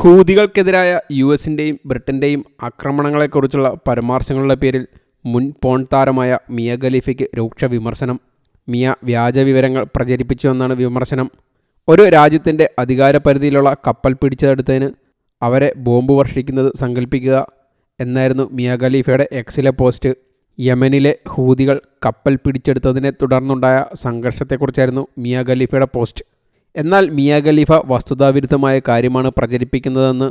ഹൂതികൾക്കെതിരായ U എസിന്റെയും ബ്രിട്ടന്റെയും ആക്രമണങ്ങളെക്കുറിച്ചുള്ള പരാമർശങ്ങളുടെ പേരിൽ മുൻ porn താരമായ മിയ ഖലീഫയ്ക്ക് രൂക്ഷ വിമർശനം. മിയ വ്യാജ വിവരങ്ങൾ പ്രചരിപ്പിച്ചുവെന്നാണ് വിമർശനം. ഒരു രാജ്യത്തിന്റെ അധികാരപരിധിയിലുള്ള കപ്പൽ പിടിച്ചെടുത്തതിന് അവരെ ബോംബ് വർഷിക്കുന്നത് സങ്കല്പിക്കുക എന്നായിരുന്നു മിയ ഖലീഫയുടെ എക്സിലെ പോസ്റ്റ്. യമനിലെ ഹൂതികൾ കപ്പൽ പിടിച്ചെടുത്തതിനെ തുടർന്നുണ്ടായ സംഘർഷത്തെക്കുറിച്ചായിരുന്നു മിയ ഖലീഫയുടെ പോസ്റ്റ്. എന്നാൽ മിയ ഖലീഫ വസ്തുതാവിരുദ്ധമായ കാര്യമാണ് പ്രചരിപ്പിക്കുന്നതെന്ന്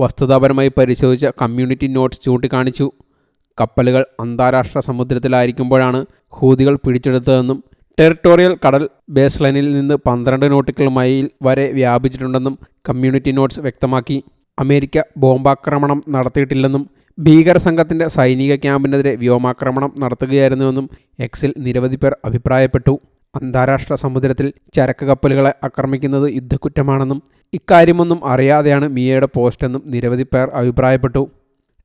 വസ്തുതാപരമായി പരിശോധിച്ച കമ്മ്യൂണിറ്റി നോട്ട്സ് ചൂണ്ടിക്കാണിച്ചു. കപ്പലുകൾ അന്താരാഷ്ട്ര സമുദ്രത്തിലായിരിക്കുമ്പോഴാണ് ഹൂതികൾ പിടിച്ചെടുത്തതെന്നും ടെറിട്ടോറിയൽ കടൽ ബേസ് ലൈനിൽ നിന്ന് പന്ത്രണ്ട് നോട്ടിക്കൽ മൈൽ വരെ വ്യാപിച്ചിട്ടുണ്ടെന്നും കമ്മ്യൂണിറ്റി നോട്ട്സ് വ്യക്തമാക്കി. അമേരിക്ക ബോംബാക്രമണം നടത്തിയിട്ടില്ലെന്നും ഭീകര സംഘത്തിന്റെ സൈനിക ക്യാമ്പിനെതിരെ വ്യോമാക്രമണം നടത്തുകയായിരുന്നുവെന്നും എക്സിൽ നിരവധി പേർ അഭിപ്രായപ്പെട്ടു. അന്താരാഷ്ട്ര സമുദ്രത്തിൽ ചരക്ക് കപ്പലുകളെ ആക്രമിക്കുന്നത് യുദ്ധക്കുറ്റമാണെന്നും ഇക്കാര്യമൊന്നും അറിയാതെയാണ് മിയയുടെ പോസ്റ്റെന്നും നിരവധി പേർ അഭിപ്രായപ്പെട്ടു.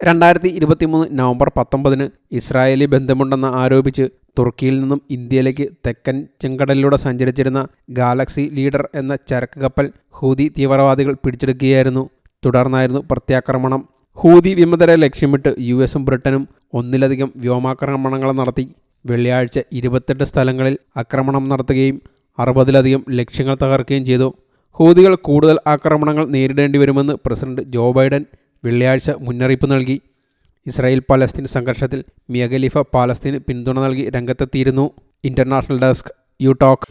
രണ്ടായിരത്തി ഇരുപത്തിമൂന്ന് നവംബർ പത്തൊമ്പതിന് ഇസ്രായേലി ബന്ധമുണ്ടെന്ന് ആരോപിച്ച് തുർക്കിയിൽ നിന്നും ഇന്ത്യയിലേക്ക് തെക്കൻ ചെങ്കടലിലൂടെ സഞ്ചരിച്ചിരുന്ന ഗാലക്സി ലീഡർ എന്ന ചരക്ക് കപ്പൽ ഹൂതി തീവ്രവാദികൾ പിടിച്ചെടുക്കുകയായിരുന്നു. തുടർന്നായിരുന്നു പ്രത്യാക്രമണം. ഹൂതി വിമതരെ ലക്ഷ്യമിട്ട് യു എസും ബ്രിട്ടനും ഒന്നിലധികം വ്യോമാക്രമണങ്ങൾ നടത്തി. വെള്ളിയാഴ്ച ഇരുപത്തെട്ട് സ്ഥലങ്ങളിൽ ആക്രമണം നടത്തുകയും അറുപതിലധികം ലക്ഷ്യങ്ങൾ തകർക്കുകയും ചെയ്തു. ഹൂതികൾ കൂടുതൽ ആക്രമണങ്ങൾ നേരിടേണ്ടി വരുമെന്ന് പ്രസിഡന്റ് ജോ ബൈഡൻ വെള്ളിയാഴ്ച മുന്നറിയിപ്പ് നൽകി. ഇസ്രായേൽ പലസ്തീൻ സംഘർഷത്തിൽ മിയഖലിഫ പാലസ്തീന് പിന്തുണ നൽകി രംഗത്തെത്തിയിരുന്നു. International desk you talk.